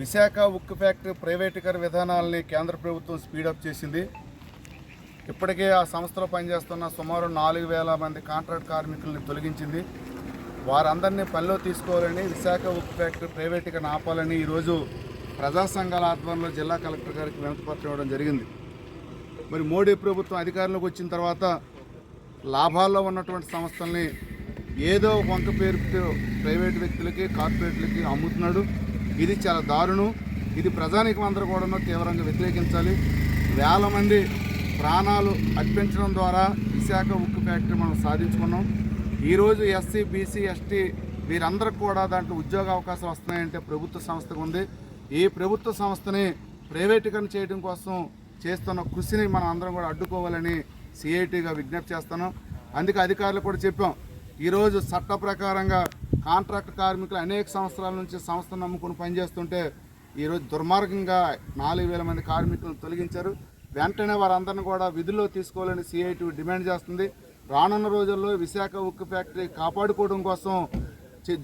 విశాఖ ఉక్కు ఫ్యాక్టరీ ప్రైవేటీకరణ విధానాలని కేంద్ర ప్రభుత్వం స్పీడప్ చేసింది. ఇప్పటికే ఆ సంస్థలో పనిచేస్తున్న సుమారు నాలుగు వేల మంది కాంట్రాక్ట్ కార్మికుల్ని తొలగించింది. వారందరినీ పనిలో తీసుకోవాలని విశాఖ ఉక్కు ఫ్యాక్టరీ ప్రైవేటీకరణ ఆపాలని ఈరోజు ప్రజా సంఘాల ఆధ్వర్యంలో జిల్లా కలెక్టర్ గారికి వినతిపత్రం ఇవ్వడం జరిగింది. మరి మోడీ ప్రభుత్వం అధికారంలోకి వచ్చిన తర్వాత లాభాల్లో ఉన్నటువంటి సంస్థల్ని ఏదో వంక పేరుతో ప్రైవేట్ వ్యక్తులకి కార్పొరేట్లకి అమ్ముతున్నాడు. ఇది చాలా దారుణం. ఇది ప్రజానికం అందరూ కూడా తీవ్రంగా వ్యతిరేకించాలి. వేల మంది ప్రాణాలు అర్పించడం ద్వారా విశాఖ ఉక్కు ఫ్యాక్టరీ మనం సాధించుకున్నాం. ఈరోజు ఎస్సీ బీసీ ఎస్టీ వీరందరికి కూడా దాంట్లో ఉద్యోగ అవకాశాలు వస్తున్నాయంటే ప్రభుత్వ సంస్థకు ఉంది. ఈ ప్రభుత్వ సంస్థని ప్రైవేటీకరణ చేయడం కోసం చేస్తున్న కృషిని మనం అందరం కూడా అడ్డుకోవాలని సిఐటిగా విజ్ఞప్తి చేస్తున్నాం. అందుకే అధికారులు కూడా చెప్పాం. ఈరోజు చట్ట ప్రకారంగా కాంట్రాక్ట్ కార్మికులు అనేక సంవత్సరాల నుంచి సంస్థ నమ్ముకుని పనిచేస్తుంటే ఈరోజు దుర్మార్గంగా నాలుగు వేల మంది కార్మికులను తొలగించారు. వెంటనే వారందరిని కూడా విధుల్లో తీసుకోవాలని సిఐటి డిమాండ్ చేస్తుంది. రానున్న రోజుల్లో విశాఖ ఉక్కు ఫ్యాక్టరీ కాపాడుకోవడం కోసం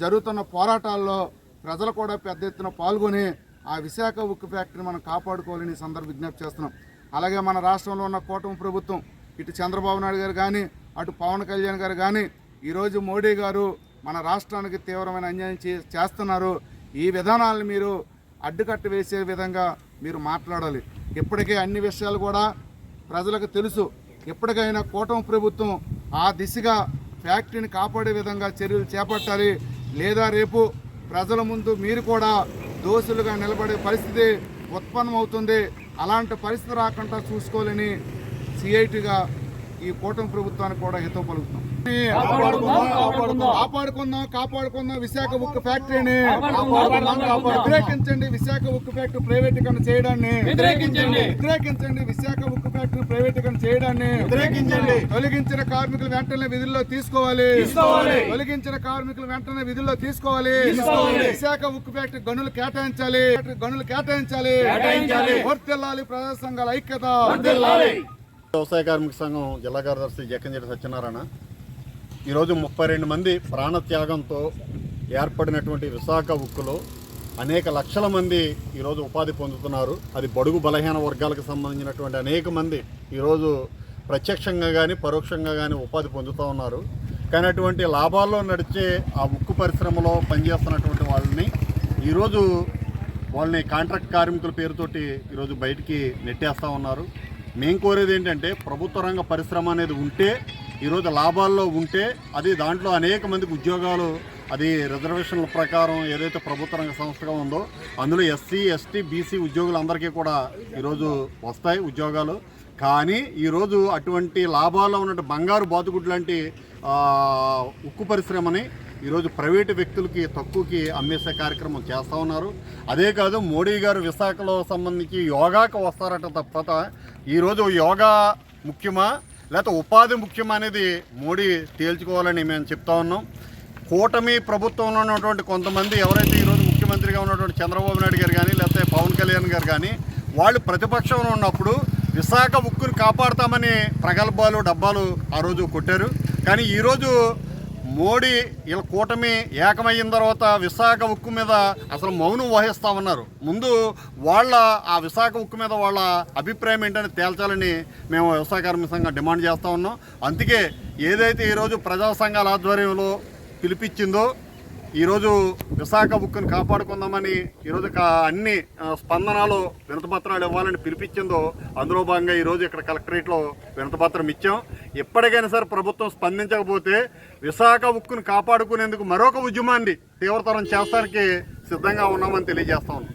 జరుగుతున్న పోరాటాల్లో ప్రజలు కూడా పెద్ద ఎత్తున పాల్గొని ఆ విశాఖ ఉక్కు ఫ్యాక్టరీ మనం కాపాడుకోవాలని సందర్భ విజ్ఞప్తి చేస్తున్నాం. అలాగే మన రాష్ట్రంలో ఉన్న కూటమి ప్రభుత్వం ఇటు చంద్రబాబు నాయుడు గారు కానీ అటు పవన్ కళ్యాణ్ గారు కానీ ఈరోజు మోడీ గారు మన రాష్ట్రానికి తీవ్రమైన అన్యాయం చే చేస్తున్నారు. ఈ విధానాలను మీరు అడ్డుకట్ట వేసే విధంగా మీరు మాట్లాడాలి. ఇప్పటికే అన్ని విషయాలు కూడా ప్రజలకు తెలుసు. ఎప్పటికైనా కూటమి ప్రభుత్వం ఆ దిశగా ఫ్యాక్టరీని కాపాడే విధంగా చర్యలు చేపట్టాలి. లేదా రేపు ప్రజల ముందు మీరు కూడా దోషులుగా నిలబడే పరిస్థితి ఉత్పన్నమవుతుంది. అలాంటి పరిస్థితి రాకుండా చూసుకోవాలని సిఐటిగా ఈ కూటమి ప్రభుత్వానికి కూడా హితం పలుకుతాం కాపాడుకుందాం కాపాడుకుందాం విశాఖ ఉక్కు ఫ్యాక్టరీని వ్యతిరేకించండి విశాఖ ఉక్కు ఫ్యాక్టరీ ప్రైవేటీకరణ చేయడాన్ని వ్యతిరేకించండి. విశాఖ ఉక్కు ఫ్యాక్టరీ ప్రైవేటీకరణ చేయడాన్ని వ్యతిరేకించండి. తొలగించిన కార్మికులు వెంటనే విధుల్లో తీసుకోవాలి తీసుకోవాలి. తొలగించిన కార్మికులు వెంటనే విధుల్లో తీసుకోవాలి తీసుకోవాలి. విశాఖ ఉక్కు ఫ్యాక్టరీ గనులు కేటాయించాలి గనులు కేటాయించాలి కేటాయించాలి. వర్తిల్లాలి ప్రజా సంఘాల ఐక్యత. వ్యవసాయ కార్మిక సంఘం జిల్లా కార్యదర్శి జక్కంజెట్టి సత్యనారాయణ ఈరోజు ముప్పై రెండు మంది ప్రాణత్యాగంతో ఏర్పడినటువంటి విశాఖ ఉక్కులో అనేక లక్షల మంది ఈరోజు ఉపాధి పొందుతున్నారు. అది బడుగు బలహీన వర్గాలకు సంబంధించినటువంటి అనేక మంది ఈరోజు ప్రత్యక్షంగా కానీ పరోక్షంగా కానీ ఉపాధి పొందుతూ ఉన్నారు. కానీ అటువంటి లాభాల్లో నడిచే ఆ ఉక్కు పరిశ్రమలో పనిచేస్తున్నటువంటి వాళ్ళని ఈరోజు వాళ్ళని కాంట్రాక్ట్ కార్మికుల పేరుతోటి ఈరోజు బయటికి నెట్టేస్తూ ఉన్నారు. మేము కోరేది ఏంటంటే ప్రభుత్వ రంగ పరిశ్రమ అనేది ఉంటే ఈరోజు లాభాల్లో ఉంటే అది దాంట్లో అనేక మందికి ఉద్యోగాలు అది రిజర్వేషన్ల ప్రకారం ఏదైతే ప్రభుత్వ రంగ సంస్థగా ఉందో అందులో ఎస్సీ ఎస్టీ బీసీ ఉద్యోగులందరికీ కూడా ఈరోజు వస్తాయి ఉద్యోగాలు. కానీ ఈరోజు అటువంటి లాభాల్లో ఉన్న బంగారు బాతుగుడ్డు లాంటి ఉక్కు పరిశ్రమని ఈరోజు ప్రైవేటు వ్యక్తులకి తక్కువకి అమ్మేసే కార్యక్రమం చేస్తూ ఉన్నారు. అదే కాదు మోడీ గారు విశాఖలో సంబంధించి యోగాకు వస్తారట తప్పత ఈరోజు యోగా ముఖ్యమా? లేకపోతే ఉపాధి ముఖ్యం అనేది మోడీ తేల్చుకోవాలని మేము చెప్తా ఉన్నాం. కూటమి ప్రభుత్వంలో ఉన్నటువంటి కొంతమంది ఎవరైతే ఈరోజు ముఖ్యమంత్రిగా ఉన్నటువంటి చంద్రబాబు నాయుడు గారు కానీ లేకపోతే పవన్ కళ్యాణ్ గారు కానీ వాళ్ళు ప్రతిపక్షంలో ఉన్నప్పుడు విశాఖ ఉక్కుని కాపాడతామని ప్రగల్భాలు డబ్బాలు ఆ రోజు కొట్టారు. కానీ ఈరోజు మోడీ వీళ్ళ కూటమి ఏకమయ్యిన తర్వాత విశాఖ ఉక్కు మీద అసలు మౌనం వహిస్తా ఉన్నారు. ముందు వాళ్ళ ఆ విశాఖ ఉక్కు మీద వాళ్ళ అభిప్రాయం ఏంటని తేల్చాలని మేము వ్యవసాయ కార్మిక సంఘం డిమాండ్ చేస్తూ ఉన్నాం. అందుకే ఏదైతే ఈరోజు ప్రజా సంఘాల ఆధ్వర్యంలో పిలిపించిందో ఈరోజు విశాఖ బుక్కును కాపాడుకుందామని ఈరోజు కా- అన్ని స్పందనాలు వినతపత్రాలు ఇవ్వాలని పిలిపించిందో అందులో భాగంగా ఈరోజు ఇక్కడ కలెక్టరేట్లో వినతపత్రం ఇచ్చాం. ఎప్పటికైనా సరే ప్రభుత్వం స్పందించకపోతే విశాఖ ఉక్కును కాపాడుకునేందుకు మరొక ఉద్యమాన్ని తీవ్రతరం చేస్తానికి సిద్ధంగా ఉన్నామని తెలియజేస్తా ఉన్నాం.